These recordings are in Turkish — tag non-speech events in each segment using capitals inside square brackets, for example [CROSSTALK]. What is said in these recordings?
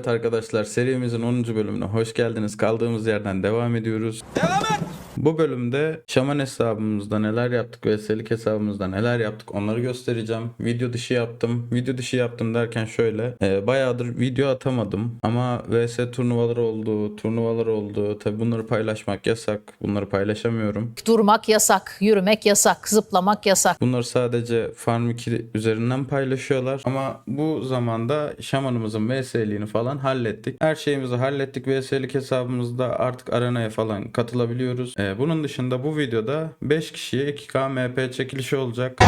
Evet arkadaşlar serimizin 10. bölümüne hoş geldiniz. Kaldığımız yerden devam ediyoruz. Devam et. Bu bölümde şaman hesabımızda neler yaptık ve selik hesabımızda neler yaptık onları göstereceğim. Video dışı yaptım. Video dışı yaptım derken şöyle e, bayağıdır video atamadım ama VS turnuvaları oldu, turnuvalar oldu. Tabi bunları paylaşmak yasak. Bunları paylaşamıyorum. Durmak yasak, yürümek yasak, zıplamak yasak. Bunları sadece Farm 2 üzerinden paylaşıyorlar. Ama bu zamanda şamanımızın VS'liğini falan hallettik. Her şeyimizi hallettik. VS'lik hesabımızda artık arenaya falan katılabiliyoruz. Ee, bunun dışında bu videoda 5 kişiye 2K MP çekilişi olacak.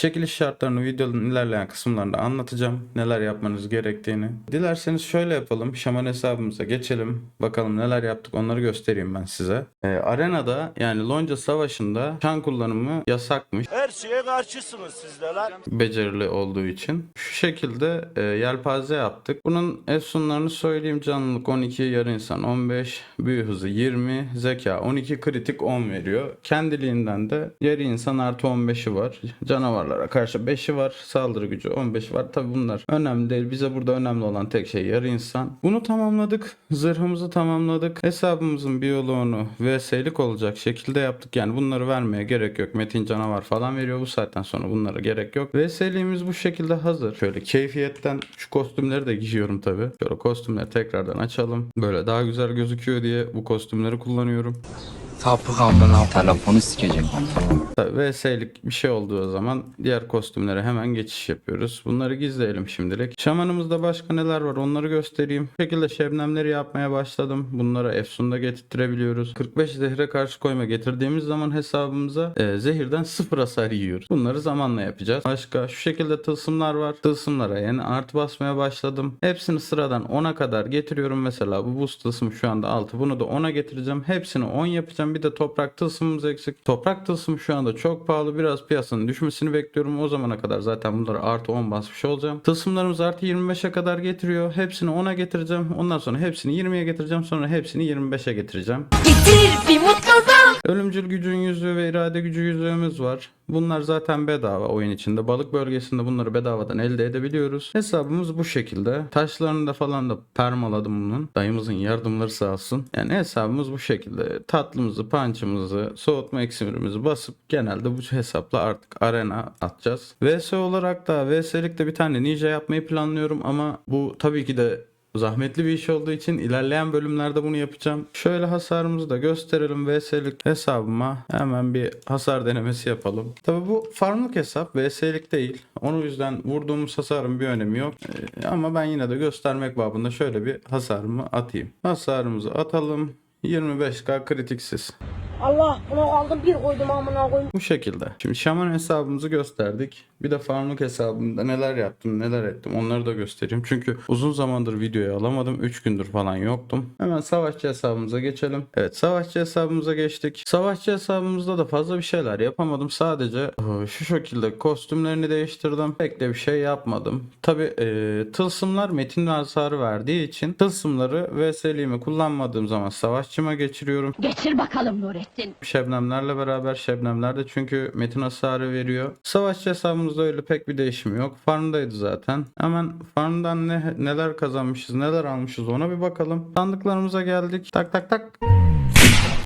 Çekiliş şartlarını videonun ilerleyen kısımlarında anlatacağım. Neler yapmanız gerektiğini. Dilerseniz şöyle yapalım. Şaman hesabımıza geçelim. Bakalım neler yaptık onları göstereyim ben size. Ee, arenada yani Lonca Savaşı'nda şan kullanımı yasakmış Her şeye karşısınız sizler lan. becerili olduğu için. Şu şekilde e, yelpaze yaptık. Bunun efsunlarını söyleyeyim. Canlılık 12, yarı insan 15, büyü hızı 20, zeka 12, kritik 10 veriyor. Kendiliğinden de yarı insan artı 15'i var. Canavarlara karşı 5'i var. Saldırı gücü 15 var. Tabi bunlar önemli değil. Bize burada önemli olan tek şey yarı insan. Bunu tamamladık. Zırhımızı tamamladık. Hesabımızın biyoloğunu VS'lik olacak şekilde yaptık. Yani bunları vermeye gerek yok. Metin canavar falan veriyor. Bu saatten sonra bunlara gerek yok. VS'liğimiz bu şekilde hazır. Şöyle keyfiyetten şu kostümleri de giyiyorum tabi. Şöyle kostümleri tekrardan açalım. Böyle daha güzel gözüküyor diye bu kostümleri kullanıyorum. Sapık amına telefonu sikecek. Tabii VS'lik bir şey olduğu zaman diğer kostümlere hemen geçiş yapıyoruz. Bunları gizleyelim şimdilik. Şamanımızda başka neler var onları göstereyim. Bu şekilde şebnemleri yapmaya başladım. Bunlara efsunda getirtirebiliyoruz. 45 zehre karşı koyma getirdiğimiz zaman hesabımıza e, zehirden sıfır hasar yiyoruz. Bunları zamanla yapacağız. Başka şu şekilde tılsımlar var. Tılsımlara yeni artı basmaya başladım. Hepsini sıradan 10'a kadar getiriyorum. Mesela bu boost tılsım şu anda 6. Bunu da 10'a getireceğim. Hepsini 10 yapacağım. Bir de toprak tılsımımız eksik. Toprak tılsım şu anda çok pahalı. Biraz piyasanın düşmesini bekliyorum. O zamana kadar zaten bunları artı 10 basmış olacağım. Tılsımlarımız artı 25'e kadar getiriyor. Hepsini 10'a getireceğim. Ondan sonra hepsini 20'ye getireceğim. Sonra hepsini 25'e getireceğim. Getir bir mutluluk. Ölümcül gücün yüzüğü ve irade gücü yüzüğümüz var. Bunlar zaten bedava oyun içinde. Balık bölgesinde bunları bedavadan elde edebiliyoruz. Hesabımız bu şekilde. Taşlarını da falan da permaladım bunun. Dayımızın yardımları sağ olsun. Yani hesabımız bu şekilde. Tatlımızı, punch'ımızı, soğutma iksirimizi basıp genelde bu hesapla artık arena atacağız. VS olarak da VS'likte bir tane ninja yapmayı planlıyorum ama bu tabii ki de Zahmetli bir iş olduğu için ilerleyen bölümlerde bunu yapacağım. Şöyle hasarımızı da gösterelim. VS'lik hesabıma hemen bir hasar denemesi yapalım. Tabi bu farmlık hesap VS'lik değil. Onun yüzden vurduğumuz hasarın bir önemi yok. Ee, ama ben yine de göstermek babında şöyle bir hasarımı atayım. Hasarımızı atalım. 25k kritiksiz. Allah bunu aldım bir koydum amına koyayım. Bu şekilde. Şimdi şaman hesabımızı gösterdik. Bir de farmlık hesabımda neler yaptım neler ettim onları da göstereyim. Çünkü uzun zamandır videoyu alamadım. 3 gündür falan yoktum. Hemen savaşçı hesabımıza geçelim. Evet savaşçı hesabımıza geçtik. Savaşçı hesabımızda da fazla bir şeyler yapamadım. Sadece şu şekilde kostümlerini değiştirdim. Pek de bir şey yapmadım. Tabi e, tılsımlar metin hasarı verdiği için tılsımları VS'liğimi kullanmadığım zaman savaşçıma geçiriyorum. Geçir bakalım Nurettin. Şebnemlerle beraber Şebnemler de çünkü metin hasarı veriyor. Savaşçı hesabımızda öyle pek bir değişim yok. Farmdaydı zaten. Hemen farmdan ne, neler kazanmışız neler almışız ona bir bakalım. Sandıklarımıza geldik. Tak tak tak.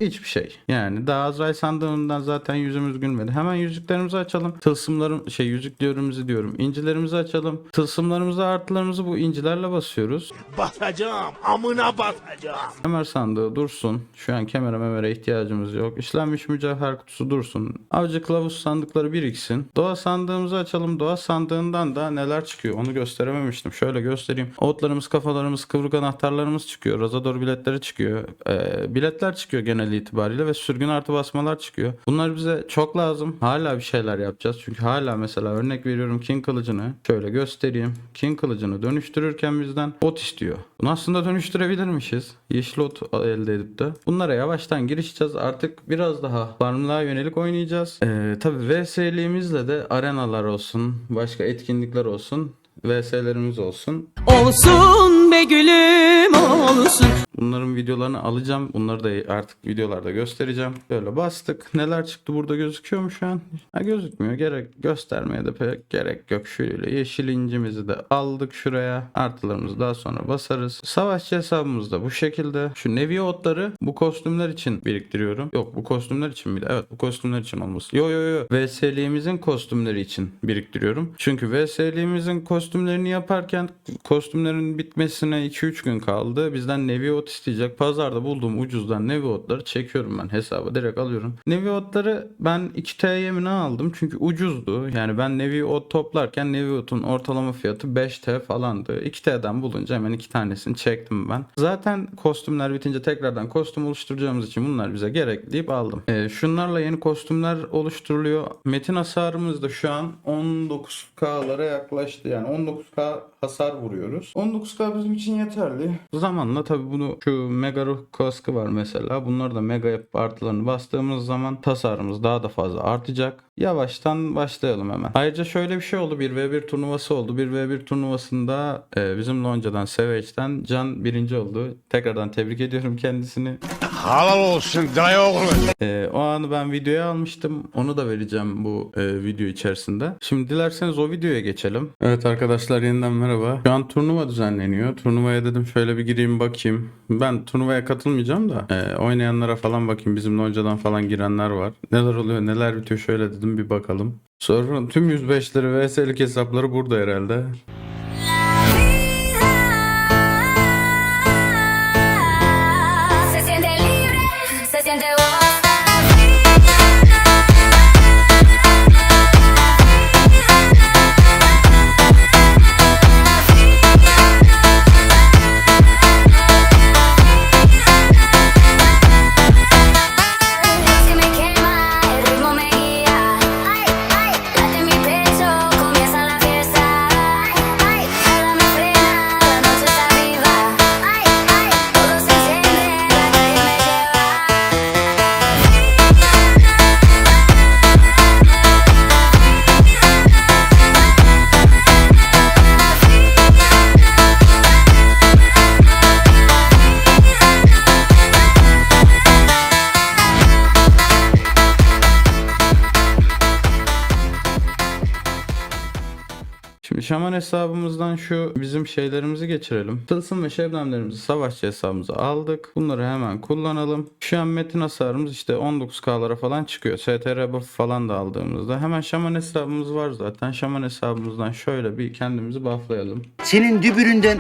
Hiçbir şey. Yani daha Azrail sandığından zaten yüzümüz gülmedi. Hemen yüzüklerimizi açalım. Tılsımlarım şey yüzüklerimizi diyorum. İncilerimizi açalım. Tılsımlarımızı artılarımızı bu incilerle basıyoruz. Basacağım. Amına basacağım. Kemer sandığı dursun. Şu an kemere memere ihtiyacımız yok. İşlenmiş mücevher kutusu dursun. Avcı kılavuz sandıkları biriksin. Doğa sandığımızı açalım. Doğa sandığından da neler çıkıyor onu gösterememiştim. Şöyle göstereyim. Otlarımız, kafalarımız, kıvrık anahtarlarımız çıkıyor. Razador biletleri çıkıyor. Ee, biletler çıkıyor genel itibariyle ve sürgün artı basmalar çıkıyor. Bunlar bize çok lazım. Hala bir şeyler yapacağız. Çünkü hala mesela örnek veriyorum King kılıcını. Şöyle göstereyim. King kılıcını dönüştürürken bizden ot istiyor. Bunu aslında dönüştürebilirmişiz. Yeşil ot elde edip de. Bunlara yavaştan girişeceğiz. Artık biraz daha farmlığa yönelik oynayacağız. Ee, tabii VS'liğimizle de arenalar olsun, başka etkinlikler olsun VS'lerimiz olsun. Olsun be gülüm olsun. Bunların videolarını alacağım. Bunları da artık videolarda göstereceğim. Böyle bastık. Neler çıktı burada gözüküyor mu şu an? Ha, gözükmüyor. Gerek göstermeye de pek gerek yok. Şöyle yeşil incimizi de aldık şuraya. Artılarımızı daha sonra basarız. Savaşçı hesabımız da bu şekilde. Şu Nevi otları bu kostümler için biriktiriyorum. Yok bu kostümler için miydi? Evet bu kostümler için olması. Yo yo yo. VS'liğimizin kostümleri için biriktiriyorum. Çünkü VS'liğimizin kostümlerini yaparken kostümlerin bitmesine 2-3 gün kaldı. Bizden Nevi ot isteyecek. Pazarda bulduğum ucuzdan Nevi otları çekiyorum ben hesaba. Direkt alıyorum. Nevi otları ben 2T yemine aldım. Çünkü ucuzdu. Yani ben Nevi ot toplarken Nevi otun ortalama fiyatı 5T falandı. 2T'den bulunca hemen iki tanesini çektim ben. Zaten kostümler bitince tekrardan kostüm oluşturacağımız için bunlar bize gerek deyip aldım. Ee, şunlarla yeni kostümler oluşturuluyor. Metin hasarımız da şu an 19K'lara yaklaştı. Yani 19K hasar vuruyoruz. 19K bizim için yeterli. Zamanla tabi bunu şu mega kaskı var mesela. Bunları da mega yapıp artılarını bastığımız zaman tasarımız daha da fazla artacak. Yavaştan başlayalım hemen. Ayrıca şöyle bir şey oldu. 1v1 turnuvası oldu. 1v1 turnuvasında e, bizim Lonca'dan Savage'den Can birinci oldu. Tekrardan tebrik ediyorum kendisini. Halal olsun dayı oğlu. Ee, o anı ben videoya almıştım. Onu da vereceğim bu e, video içerisinde. Şimdi dilerseniz o videoya geçelim. Evet arkadaşlar yeniden merhaba. Şu an turnuva düzenleniyor. Turnuvaya dedim şöyle bir gireyim bakayım. Ben turnuvaya katılmayacağım da e, oynayanlara falan bakayım. Bizim önceden falan girenler var. Neler oluyor neler bitiyor şöyle dedim bir bakalım. Sonra tüm 105'leri VS'lik hesapları burada herhalde. Şaman hesabımızdan şu bizim şeylerimizi geçirelim. Tılsım ve şebnemlerimizi savaşçı hesabımıza aldık. Bunları hemen kullanalım. Şu an metin hasarımız işte 19K'lara falan çıkıyor. STR buff falan da aldığımızda. Hemen şaman hesabımız var zaten. Şaman hesabımızdan şöyle bir kendimizi bufflayalım. Senin dübüründen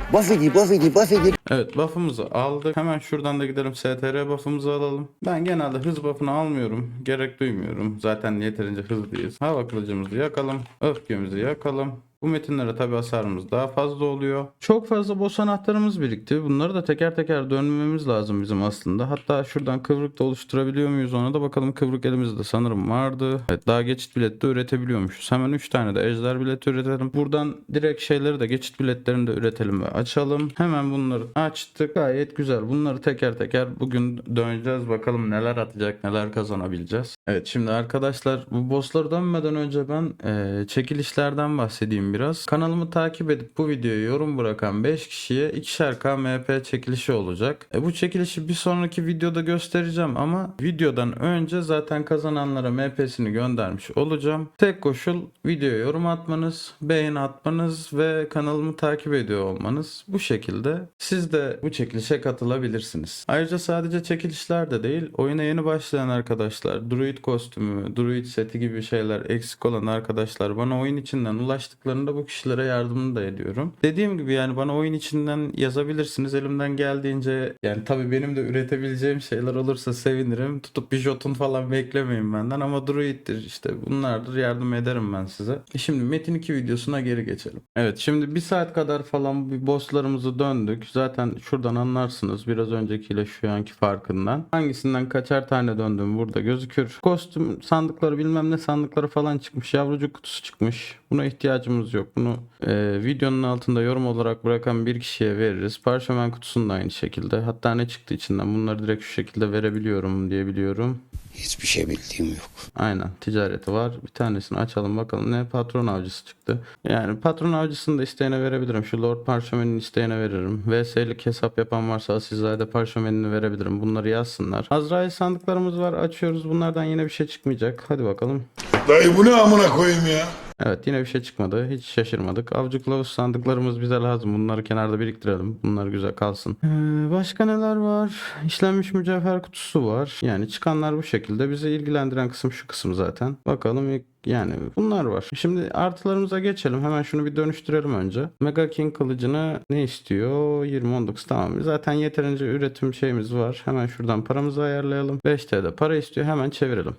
edi baf edi. Evet buff'ımızı aldık. Hemen şuradan da gidelim STR buff'ımızı alalım. Ben genelde hız buff'ını almıyorum. Gerek duymuyorum. Zaten yeterince hızlıyız. Hava kılıcımızı yakalım. Öfkemizi yakalım. Bu metinlere tabi hasarımız daha fazla oluyor. Çok fazla boss anahtarımız birikti. Bunları da teker teker dönmemiz lazım bizim aslında. Hatta şuradan kıvrık da oluşturabiliyor muyuz ona da bakalım. Kıvrık elimizde sanırım vardı. Evet daha geçit bileti de üretebiliyormuşuz. Hemen 3 tane de ejder bileti üretelim. Buradan direkt şeyleri de geçit biletlerini de üretelim ve açalım. Hemen bunları açtık. Gayet güzel. Bunları teker teker bugün döneceğiz. Bakalım neler atacak, neler kazanabileceğiz. Evet şimdi arkadaşlar bu bossları dönmeden önce ben eee, çekilişlerden bahsedeyim biraz. Kanalımı takip edip bu videoya yorum bırakan 5 kişiye 2'şer KMP çekilişi olacak. E, bu çekilişi bir sonraki videoda göstereceğim ama videodan önce zaten kazananlara MP'sini göndermiş olacağım. Tek koşul videoya yorum atmanız, beğeni atmanız ve kanalımı takip ediyor olmanız. Bu şekilde siz de bu çekilişe katılabilirsiniz. Ayrıca sadece çekilişler de değil, oyuna yeni başlayan arkadaşlar, druid kostümü, druid seti gibi şeyler eksik olan arkadaşlar bana oyun içinden ulaştıklarında bu kişilere yardımını da ediyorum. Dediğim gibi yani bana oyun içinden yazabilirsiniz. Elimden geldiğince yani tabii benim de üretebileceğim şeyler olursa sevinirim. Tutup bir jotun falan beklemeyin benden ama druiddir işte bunlardır yardım ederim ben size. E Şimdi Metin 2 videosuna geri geçelim. Evet şimdi bir saat kadar falan bir bosslarımızı döndük. Zaten şuradan anlarsınız biraz öncekiyle şu anki farkından. Hangisinden kaçar tane döndüm burada gözükür. Kostüm sandıkları bilmem ne sandıkları falan çıkmış. Yavrucuk kutusu çıkmış. Buna ihtiyacımız yok. Bunu e, videonun altında yorum olarak bırakan bir kişiye veririz. Parşömen kutusunda aynı şekilde. Hatta ne çıktı içinden bunları direkt şu şekilde verebiliyorum diye biliyorum. Hiçbir şey bildiğim yok. Aynen ticareti var. Bir tanesini açalım bakalım ne patron avcısı çıktı. Yani patron avcısını da isteyene verebilirim. Şu Lord Parşömen'in isteyene veririm. VS'lik hesap yapan varsa Asilzade Parşömen'ini verebilirim. Bunları yazsınlar. Azrail sandıklarımız var. Açıyoruz. Bunlardan yine bir şey çıkmayacak. Hadi bakalım. Dayı bu ne amına koyayım ya? Evet yine bir şey çıkmadı. Hiç şaşırmadık. Avcı kılavuz sandıklarımız bize lazım. Bunları kenarda biriktirelim. Bunlar güzel kalsın. Ee, başka neler var? İşlenmiş mücevher kutusu var. Yani çıkanlar bu şekilde. Bizi ilgilendiren kısım şu kısım zaten. Bakalım ilk- yani bunlar var. Şimdi artılarımıza geçelim. Hemen şunu bir dönüştürelim önce. Mega King kılıcını ne istiyor? 20-19 tamam. Zaten yeterince üretim şeyimiz var. Hemen şuradan paramızı ayarlayalım. 5 TL para istiyor. Hemen çevirelim.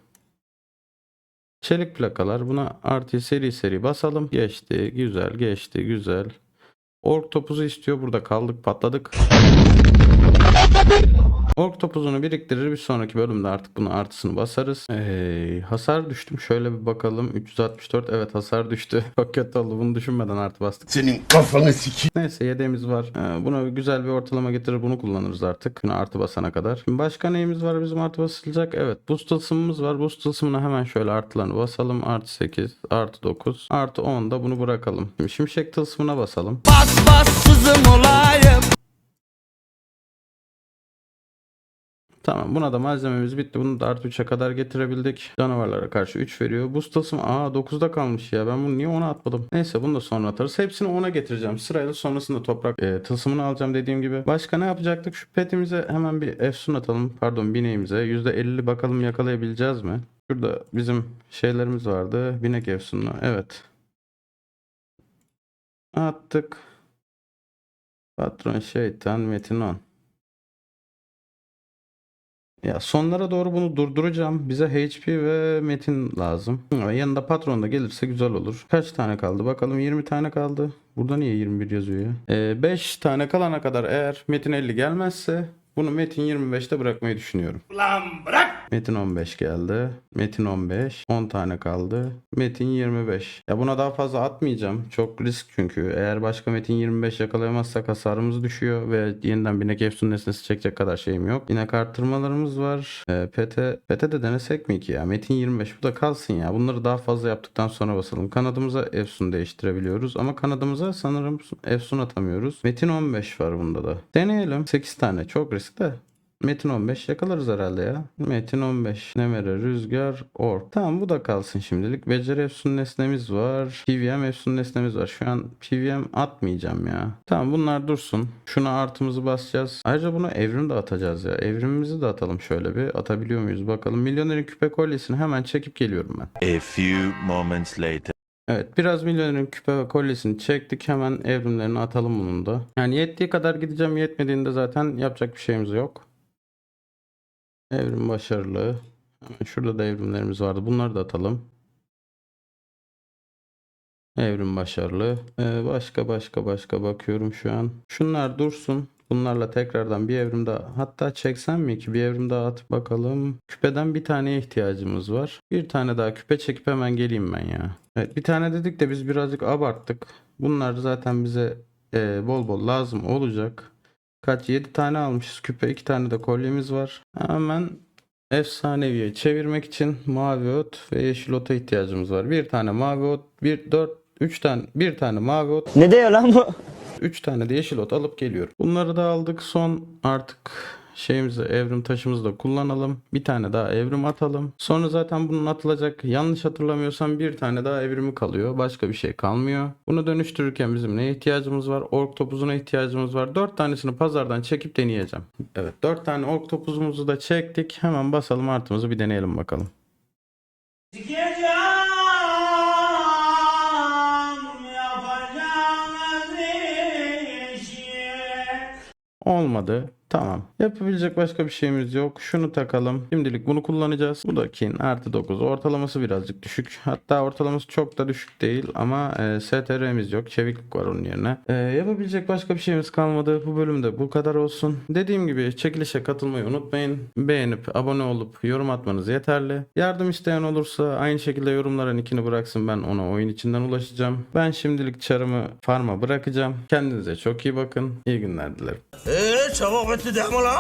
Çelik plakalar buna artı seri seri basalım. Geçti güzel geçti güzel. Ork topuzu istiyor burada kaldık patladık. Ork topuzunu biriktirir bir sonraki bölümde artık bunu artısını basarız. Ee, hasar düştüm şöyle bir bakalım 364 evet hasar düştü. [LAUGHS] Çok kötü oldu bunu düşünmeden artı bastık. Senin kafanı siki. Neyse yedeğimiz var. Ee, buna güzel bir ortalama getirir bunu kullanırız artık. Bunu artı basana kadar. Şimdi başka neyimiz var bizim artı basılacak? Evet buz tılsımımız var. Buz tılsımına hemen şöyle artılarını basalım. Artı 8, artı 9, artı 10 da bunu bırakalım. Şimdi şimşek tılsımına basalım. Bas bas sızım olayım Tamam buna da malzememiz bitti. Bunu da artı 3'e kadar getirebildik. Canavarlara karşı 3 veriyor. Buz tılsım aa 9'da kalmış ya. Ben bunu niye 10'a atmadım? Neyse bunu da sonra atarız. Hepsini 10'a getireceğim. Sırayla sonrasında toprak e, tılsımını alacağım dediğim gibi. Başka ne yapacaktık? Şu petimize hemen bir efsun atalım. Pardon bineğimize. %50 bakalım yakalayabileceğiz mi? Şurada bizim şeylerimiz vardı. Binek efsunlu. Evet. Attık. Patron şeytan metin 10. Ya sonlara doğru bunu durduracağım. Bize HP ve metin lazım. Yanında patron da gelirse güzel olur. Kaç tane kaldı? Bakalım 20 tane kaldı. Burada niye 21 yazıyor ya? 5 tane kalana kadar eğer metin 50 gelmezse bunu metin 25'te bırakmayı düşünüyorum. Metin 15 geldi. Metin 15. 10 tane kaldı. Metin 25. Ya buna daha fazla atmayacağım. Çok risk çünkü. Eğer başka Metin 25 yakalayamazsak hasarımız düşüyor ve yeniden binek efsun nesnesi çekecek kadar şeyim yok. Yine artırmalarımız var. E, PT, PT de denesek mi ki ya? Metin 25 bu da kalsın ya. Bunları daha fazla yaptıktan sonra basalım. Kanadımıza efsun değiştirebiliyoruz ama kanadımıza sanırım efsun atamıyoruz. Metin 15 var bunda da. Deneyelim. 8 tane. Çok riskli. Metin 15 yakalarız herhalde ya. Metin 15. Nemere, Rüzgar, Ork. Tamam bu da kalsın şimdilik. Beceri Efsun nesnemiz var. PVM Efsun nesnemiz var. Şu an PVM atmayacağım ya. Tamam bunlar dursun. Şuna artımızı basacağız. Ayrıca bunu evrim de atacağız ya. Evrimimizi de atalım şöyle bir. Atabiliyor muyuz bakalım. Milyonerin küpe kolyesini hemen çekip geliyorum ben. A few moments later. Evet biraz milyonerin küpe ve kolyesini çektik. Hemen evrimlerini atalım bunun da. Yani yettiği kadar gideceğim. Yetmediğinde zaten yapacak bir şeyimiz yok. Evrim başarılı. Şurada da evrimlerimiz vardı. Bunları da atalım. Evrim başarılı. Ee, başka başka başka bakıyorum şu an. Şunlar dursun. Bunlarla tekrardan bir evrim daha hatta çeksem mi ki bir evrim daha atıp bakalım. Küpeden bir taneye ihtiyacımız var. Bir tane daha küpe çekip hemen geleyim ben ya. Evet bir tane dedik de biz birazcık abarttık. Bunlar zaten bize e, bol bol lazım olacak. Kaç 7 tane almışız küpe 2 tane de kolyemiz var. Hemen efsaneviye çevirmek için mavi ot ve yeşil ota ihtiyacımız var. Bir tane mavi ot, bir 4 3 tane bir tane mavi ot, Ne diyor lan bu? 3 tane de yeşil ot alıp geliyorum. Bunları da aldık. Son artık şeyimizi evrim taşımızı da kullanalım. Bir tane daha evrim atalım. Sonra zaten bunun atılacak yanlış hatırlamıyorsam bir tane daha evrimi kalıyor. Başka bir şey kalmıyor. Bunu dönüştürürken bizim neye ihtiyacımız var? Ork topuzuna ihtiyacımız var. 4 tanesini pazardan çekip deneyeceğim. Evet 4 tane ork topuzumuzu da çektik. Hemen basalım artımızı bir deneyelim bakalım. Olmadı. Tamam. Yapabilecek başka bir şeyimiz yok. Şunu takalım. Şimdilik bunu kullanacağız. Bu da kin artı 9. Ortalaması birazcık düşük. Hatta ortalaması çok da düşük değil ama e, STR'miz yok. Çeviklik var onun yerine. E, yapabilecek başka bir şeyimiz kalmadı. Bu bölümde bu kadar olsun. Dediğim gibi çekilişe katılmayı unutmayın. Beğenip abone olup yorum atmanız yeterli. Yardım isteyen olursa aynı şekilde yorumlara nickini bıraksın. Ben ona oyun içinden ulaşacağım. Ben şimdilik çarımı farma bırakacağım. Kendinize çok iyi bakın. İyi günler dilerim. সভাপতি দেমলা